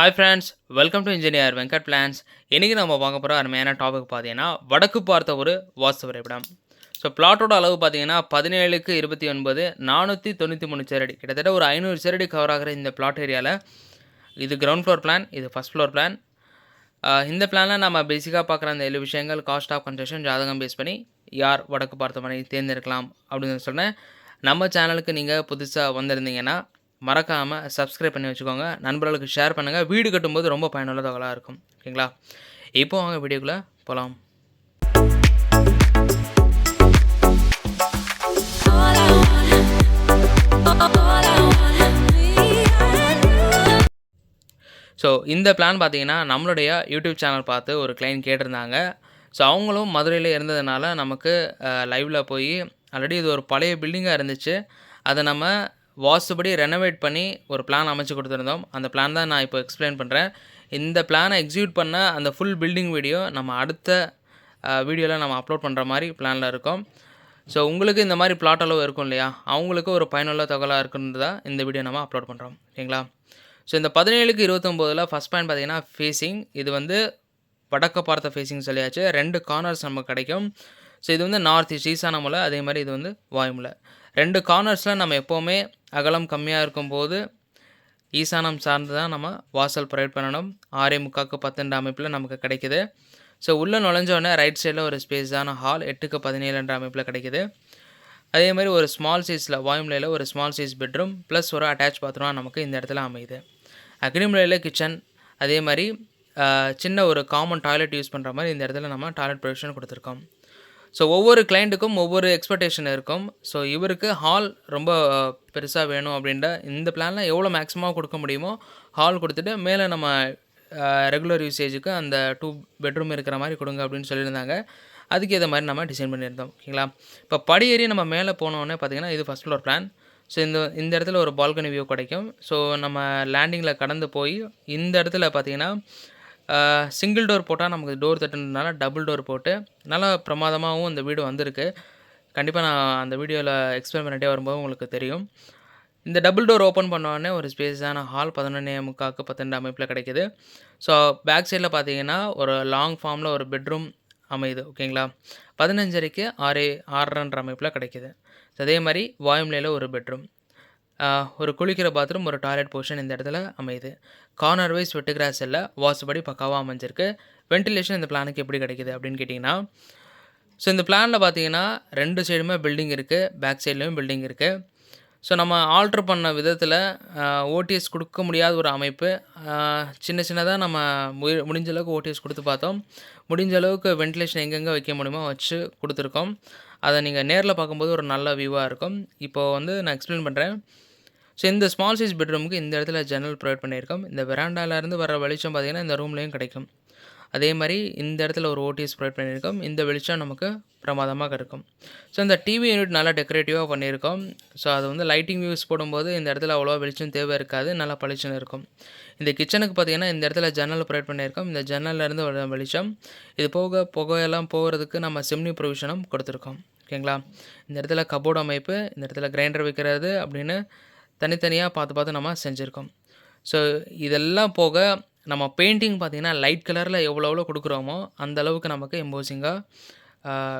Hi friends welcome to engineer Venkat plans இன்றைக்கி நம்ம பார்க்க போகிற அருமையான டாபிக் பார்த்தீங்கன்னா வடக்கு பார்த்த ஒரு வாஸ்து வரைபடம். ஸோ பிளாட்டோட அளவு பார்த்தீங்கன்னா பதினேழுக்கு இருபத்தி ஒன்பது நானூற்றி தொண்ணூற்றி மூணு சேரடி. கிட்டத்தட்ட ஒரு ஐநூறு சேரடி கவர் ஆகிற இந்த பிளாட் ஏரியாவில் இது கிரவுண்ட் ஃப்ளோர் பிளான் இது ஃபஸ்ட் ஃப்ளோர் பிளான் இந்த பிளானில் நம்ம பேசிக்காக பார்க்குற அந்த ஏழு விஷயங்கள் காஸ்ட் ஆஃப் கன்ஸ்ட்ரக்ஷன் ஜாதகம் பேஸ் பண்ணி யார் வடக்கு பார்த்த மனை தேர்ந்தெடுக்கலாம் அப்படின்னு சொன்னேன் நம்ம சேனலுக்கு நீங்கள் புதுசாக வந்திருந்தீங்கன்னா மறக்காமல் சப்ஸ்கிரைப் பண்ணி வச்சுக்கோங்க. நண்பர்களுக்கு ஷேர் பண்ணுங்கள் வீடு கட்டும்போது ரொம்ப பயனுள்ள தகவலாக இருக்கும். ஓகேங்களா? இப்போ வாங்க வீடியோக்குள்ளே போகலாம் ஸோ இந்த பிளான் பார்த்தீங்கன்னா நம்மளுடைய யூடியூப் சேனல் பார்த்து ஒரு கிளைண்ட் கேட்டிருந்தாங்க. ஸோ அவங்களும் மதுரையில் இருந்ததுனால நமக்கு லைவில் போய் ஆல்ரெடி இது ஒரு பழைய பில்டிங்காக இருந்துச்சு. அதை நம்ம வாஸ்துபடி ரெனோவேட் பண்ணி ஒரு பிளான் அமைச்சு கொடுத்துருந்தோம். அந்த பிளான் தான் நான் இப்போ எக்ஸ்பிளைன் பண்ணுறேன் இந்த பிளானை எக்ஸிக்யூட் பண்ண அந்த ஃபுல் பில்டிங் வீடியோ நம்ம அடுத்த வீடியோவில் நம்ம அப்லோட் பண்ணுற மாதிரி பிளானில் இருக்கோம். ஸோ உங்களுக்கு இந்த மாதிரி பிளாட் அளவு இருக்கும் இல்லையா? அவங்களுக்கு ஒரு பயனுள்ள தகவலாக இருக்குன்றதா இந்த வீடியோ நம்ம அப்லோட் பண்ணுறோம் ஓகேங்களா ஸோ இந்த பதினேழுக்கு இருபத்தொம்போதில் ஃபஸ்ட் பாயிண்ட் பார்த்தீங்கன்னா ஃபேஸிங் இது வந்து வடக்க பார்த்த ஃபேஸிங் சொல்லியாச்சு. ரெண்டு கார்னர்ஸ் நமக்கு கிடைக்கும். ஸோ இது வந்து நார்த் ஈஸ்ட் ஈசான மலை அதே மாதிரி இது வந்து வாயுமலை. ரெண்டு கார்னர்ஸில் நம்ம எப்போவுமே அகலம் கம்மியாக இருக்கும்போது ஈசானம் சார்ந்து தான் நம்ம வாசல் ப்ரொவைட் பண்ணணும். ஆறே முக்காக்கு பத்தெண்டு அமைப்பில் நமக்கு கிடைக்குது. ஸோ உள்ளே நுழைஞ்சோடனே ரைட் சைடில் ஒரு ஸ்பேஸான ஹால் எட்டுக்கு பதினேழுன்ற அமைப்பில் கிடைக்குது. அதே மாதிரி ஒரு ஸ்மால் சைஸில் வாயுமலையில் ஒரு ஸ்மால் சைஸ் பெட்ரூம் ப்ளஸ் ஒரு அட்டாச் பாத்ரூம் நமக்கு இந்த இடத்துல அமையுது. அக்னிமலையில் கிச்சன் அதே மாதிரி சின்ன ஒரு காமன் டாய்லெட் யூஸ் பண்ணுற மாதிரி இந்த இடத்துல நம்ம டாய்லெட் ப்ரொவிஷன் கொடுத்துருக்கோம். ஸோ ஒவ்வொரு கிளைண்ட்டுக்கும் ஒவ்வொரு எக்ஸ்பெக்டேஷன் இருக்கும். ஸோ இவருக்கு ஹால் ரொம்ப பெருசாக வேணும் அப்படின்ற இந்த பிளானில் எவ்வளோ மேக்ஸிமம் கொடுக்க முடியுமோ ஹால் கொடுத்துட்டு மேலே நம்ம ரெகுலர் யூசேஜுக்கு அந்த டூ பெட்ரூம் இருக்கிற மாதிரி கொடுங்க அப்படின்னு சொல்லியிருந்தாங்க. அதுக்கு ஏற்ற மாதிரி நம்ம டிசைன் பண்ணியிருந்தோம். ஓகேங்களா? இப்போ படி ஏறி நம்ம மேலே போனோடனே பார்த்தீங்கன்னா இது ஃபஸ்ட் ஃப்ளோர் பிளான் ஸோ இந்த இந்த இடத்துல ஒரு பால்கனி வியூ கிடைக்கும். ஸோ நம்ம லேண்டிங்கில் கடந்து போய் இந்த இடத்துல பார்த்தீங்கன்னா சிங்கிள் டோர் போட்டால் நமக்கு டோர் தட்டுனதுனால டபுள் டோர் போட்டு நல்லா பிரமாதமாகவும் இந்த வீடு வந்திருக்கு. கண்டிப்பாக நான் அந்த வீடியோவில் எக்ஸ்பிளைன் பண்ணிட்டே வரும்போது உங்களுக்கு தெரியும். இந்த டபுள் டோர் ஓப்பன் பண்ணோடனே ஒரு ஸ்பேஸான ஹால் பதினொன்னே முக்காக்கு பன்னெண்டு அமைப்பில் கிடைக்கிது. ஸோ பேக் சைடில் பார்த்தீங்கன்னா ஒரு லாங் ஃபார்மில் ஒரு பெட்ரூம் அமையுது ஓகேங்களா பதினஞ்சரைக்கு ஆறு ஆறரைன்ற அமைப்பில் கிடைக்கிது. அதே மாதிரி வாயுமலையில் ஒரு பெட்ரூம் ஒரு குளிக்கிற பாத்ரூம் ஒரு டாய்லெட் போர்ஷன் இந்த இடத்துல அமையுது. கார்னர் வைஸ் வெட்டுகிராஸ் இல்லை வாசுபடி பக்காவாக அமைஞ்சிருக்கு. வென்டிலேஷன் இந்த பிளானுக்கு எப்படி கிடைக்குது அப்படின்னு கேட்டிங்கன்னா ஸோ இந்த பிளானில் பார்த்தீங்கன்னா ரெண்டு சைடுமே பில்டிங் இருக்குது பேக் சைட்லேயும் பில்டிங் இருக்குது ஸோ நம்ம ஆல்ட்ரு பண்ண விதத்தில் ஓடிஎஸ் கொடுக்க முடியாத ஒரு அமைப்பு சின்ன சின்னதாக நம்ம முய- முடிஞ்ச அளவுக்கு ஓடிஎஸ் கொடுத்து பார்த்தோம். முடிஞ்ச அளவுக்கு வென்டிலேஷன் எங்கெங்கே வைக்க முடியுமோ வச்சு கொடுத்துருக்கோம். அதை நீங்கள் நேரில் பார்க்கும்போது ஒரு நல்ல வியூவாக இருக்கும். இப்போது வந்து நான் எக்ஸ்பிளைன் பண்ணுறேன் ஸோ இந்த ஸ்மால் சைஸ் பெட்ரூமுக்கு இந்த இடத்துல ஜன்னல் ப்ரொவைட் பண்ணியிருக்கோம். இந்த வெராண்டாலேருந்து வர வெளிச்சம் பார்த்தீங்கன்னா இந்த ரூம்லேயும் கிடைக்கும். அதே மாதிரி இந்த இடத்துல ஒரு ஓடிஎஸ் ப்ரொவைட் பண்ணியிருக்கோம். இந்த வெளிச்சம் நமக்கு பிரமாதமாக இருக்கும் ஸோ இந்த டிவி யூனிட் நல்லா டெக்கரேட்டிவாக பண்ணியிருக்கோம். ஸோ அது வந்து லைட்டிங் வியூஸ் போடும்போது இந்த இடத்துல அவ்வளோ வெளிச்சம் தேவை இருக்காது. நல்லா பளிச்சுன்னு இருக்கும். இந்த கிச்சனுக்கு பார்த்தீங்கன்னா இந்த இடத்துல ஜன்னல் ப்ரொவைட் பண்ணியிருக்கோம். இந்த ஜன்னல்ல இருந்து வர வெளிச்சம். இது போக புகையெல்லாம் போகிறதுக்கு நம்ம சிம்னி ப்ரொவிஷனும் கொடுத்துருக்கோம். ஓகேங்களா? இந்த இடத்துல கபோர்டு அமைப்பு இந்த இடத்துல கிரைண்டர் வைக்கிறது அப்படின்னு தனித்தனியாக பார்த்து பார்த்து நம்ம செஞ்சுருக்கோம். ஸோ இதெல்லாம் போக நம்ம பெயிண்டிங் பார்த்தீங்கன்னா லைட் கலரில் எவ்வளோ எவ்வளோ கொடுக்குறோமோ அந்த அளவுக்கு நமக்கு எம்போசிங்காக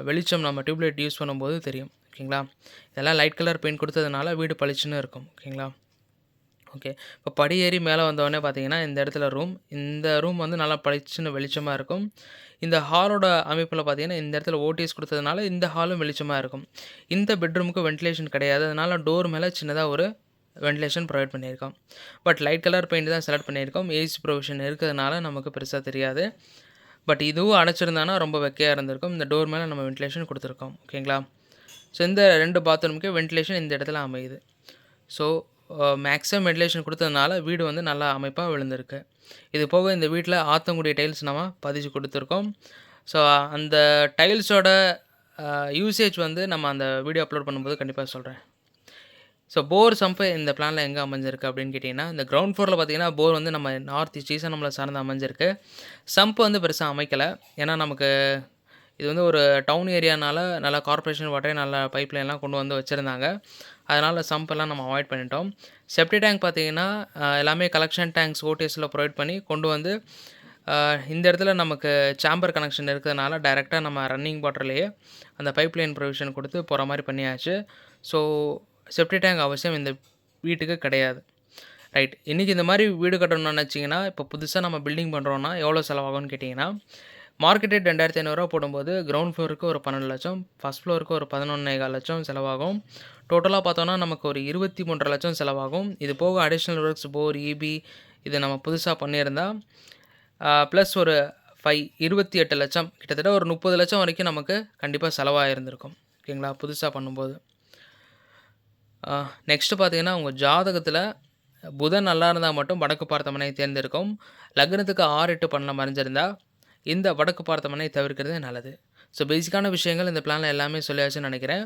வெளிச்சம் நம்ம டியூப்லைட் யூஸ் பண்ணும்போது தெரியும். ஓகேங்களா? இதெல்லாம் லைட் கலர் பெயிண்ட் கொடுத்ததுனால வீடு பளிச்சுன்னு இருக்கும். ஓகேங்களா? ஓகே. இப்போ படி ஏறி மேலே வந்தோடனே பார்த்தீங்கன்னா இந்த இடத்துல ரூம் இந்த ரூம் வந்து நல்லா பளிச்சுன்னு வெளிச்சமாக இருக்கும். இந்த ஹாலோட அமைப்பில் பார்த்தீங்கன்னா இந்த இடத்துல ஓடிஎஸ் கொடுத்ததுனால இந்த ஹாலும் வெளிச்சமாக இருக்கும். இந்த பெட்ரூமுக்கு வென்டிலேஷன் கிடையாது. அதனால் டோர் மேலே சின்னதாக ஒரு வென்டிலேஷன் ப்ரொவைட் பண்ணியிருக்கோம். பட் லைட் கலர் பெயிண்ட் தான் செலக்ட் பண்ணியிருக்கோம். ஏசி ப்ரொவிஷன் இருக்கிறதுனால நமக்கு பெருசாக தெரியாது. பட் இதுவும் அடைச்சிருந்தானா ரொம்ப வெக்கையாக இருந்திருக்கும். இந்த டோர் மேலே நம்ம வென்டிலேஷன் கொடுத்துருக்கோம். ஓகேங்களா ஸோ இந்த ரெண்டு பாத்ரூமுக்கு வென்டிலேஷன் இந்த இடத்துல அமையுது. ஸோ மேக்ஸிமம் வென்டிலேஷன் கொடுத்ததுனால வீடு வந்து நல்லா அமைப்பாக விழுந்திருக்கு. இது போக இந்த வீட்டில் ஆத்தங்குடி டைல்ஸ் நம்ம பதிச்சு கொடுத்துருக்கோம். ஸோ அந்த டைல்ஸோட யூசேஜ் வந்து நம்ம அந்த வீடியோ அப்லோட் பண்ணும்போது கண்டிப்பாக சொல்கிறேன் ஸோ போர் சம்பு இந்த பிளானில் எங்கே அமைஞ்சிருக்கு அப்படின்னு கேட்டிங்கன்னா இந்த கிரவுண்ட் ஃப்ளோரில் பார்த்தீங்கன்னா போர் வந்து நம்ம நார்த் ஈஸ்ட் ஈசன் நம்மளை சார்ந்து அமைஞ்சிருக்கு. சம்பு வந்து பெருசாக அமைக்கலை. ஏன்னா நமக்கு இது வந்து ஒரு டவுன் ஏரியானால நல்லா கார்ப்பரேஷன் வாட்டரே நல்லா பைப்லைன்லாம் கொண்டு வந்து வச்சுருந்தாங்க. அதனால் சம்பெல்லாம் நம்ம அவாய்ட் பண்ணிட்டோம். செப்டி டேங்க் பார்த்தீங்கன்னா எல்லாமே கலெக்ஷன் டேங்க்ஸ் ஓடிஎஸில் ப்ரொவைட் பண்ணி கொண்டு வந்து இந்த இடத்துல நமக்கு சாம்பர் கனெக்ஷன் இருக்கிறதுனால டைரெக்டாக நம்ம ரன்னிங் வாட்டர்லேயே அந்த பைப்லைன் ப்ரொவிஷன் கொடுத்து போகிற மாதிரி பண்ணியாச்சு. ஸோ செப்டி டேங்க் அவசியம் இந்த வீட்டுக்கு கிடையாது. ரைட் இன்றைக்கி இந்த மாதிரி வீடு கட்டணும்னு நினச்சிங்கன்னா இப்போ புதுசாக நம்ம பில்டிங் பண்ணுறோன்னா எவ்வளோ செலவாகும்னு கேட்டிங்கன்னா மார்க்கெட்டு ரெண்டாயிரத்தி ஐநூறுரூவா போடும்போது கிரவுண்ட் ஃப்ளோருக்கு ஒரு பன்னெண்டு லட்சம் ஃபஸ்ட் ஃப்ளோருக்கு ஒரு பதினொன்னேகால் லட்சம் செலவாகும். டோட்டலாக பார்த்தோன்னா நமக்கு ஒரு இருபத்தி மூன்றரை லட்சம் செலவாகும். இது போக அடிஷ்னல் ஒர்க்ஸ் போர் இபி இது நம்ம புதுசாக பண்ணியிருந்தால் ப்ளஸ் ஒரு ஃபைவ் இருபத்தி எட்டு லட்சம். கிட்டத்தட்ட ஒரு முப்பது லட்சம் வரைக்கும் நமக்கு கண்டிப்பாக செலவாக இருந்திருக்கும் ஓகேங்களா? புதுசாக பண்ணும்போது. நெக்ஸ்ட்டு பார்த்தீங்கன்னா உங்கள் ஜாதகத்தில் புதன் நல்லா இருந்தால் மட்டும் வடக்கு பார்த்தமனை தேர்ந்தெடுக்கும் லக்னத்துக்கு ஆறு எட்டு பண்ணல மறைஞ்சிருந்தால் இந்த வடக்கு பார்த்தமனை தவிர்க்கிறது நல்லது. ஸோ பேசிக்கான விஷயங்கள் இந்த பிளானில் எல்லாமே சொல்லியாச்சுன்னு நினைக்கிறேன்.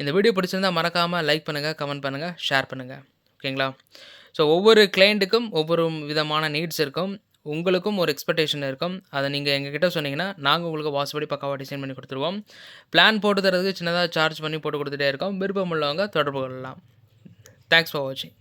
இந்த வீடியோ பிடிச்சிருந்தா மறக்காமல் லைக் பண்ணுங்கள் கமெண்ட் பண்ணுங்கள் ஷேர் பண்ணுங்கள் ஓகேங்களா ஸோ ஒவ்வொரு கிளைண்ட்டுக்கும் ஒவ்வொரு விதமான நீட்ஸ் இருக்கும். உங்களுக்கும் ஒரு எக்ஸ்பெக்டேஷன் இருக்கும். அதை நீங்கள் எங்ககிட்ட சொன்னீங்கன்னா நாங்கள் உங்களுக்கு வாசுபடி பக்காவாக டிசைன் பண்ணி கொடுத்துருவோம். பிளான் போட்டு தரதுக்கு சின்னதாக சார்ஜ் பண்ணி போட்டு கொடுத்துட்டே இருக்கோம். விருப்பம் உள்ளவங்க தொடர்பு கொள்ளலாம். தேங்க்ஸ் ஃபார் வாட்சிங்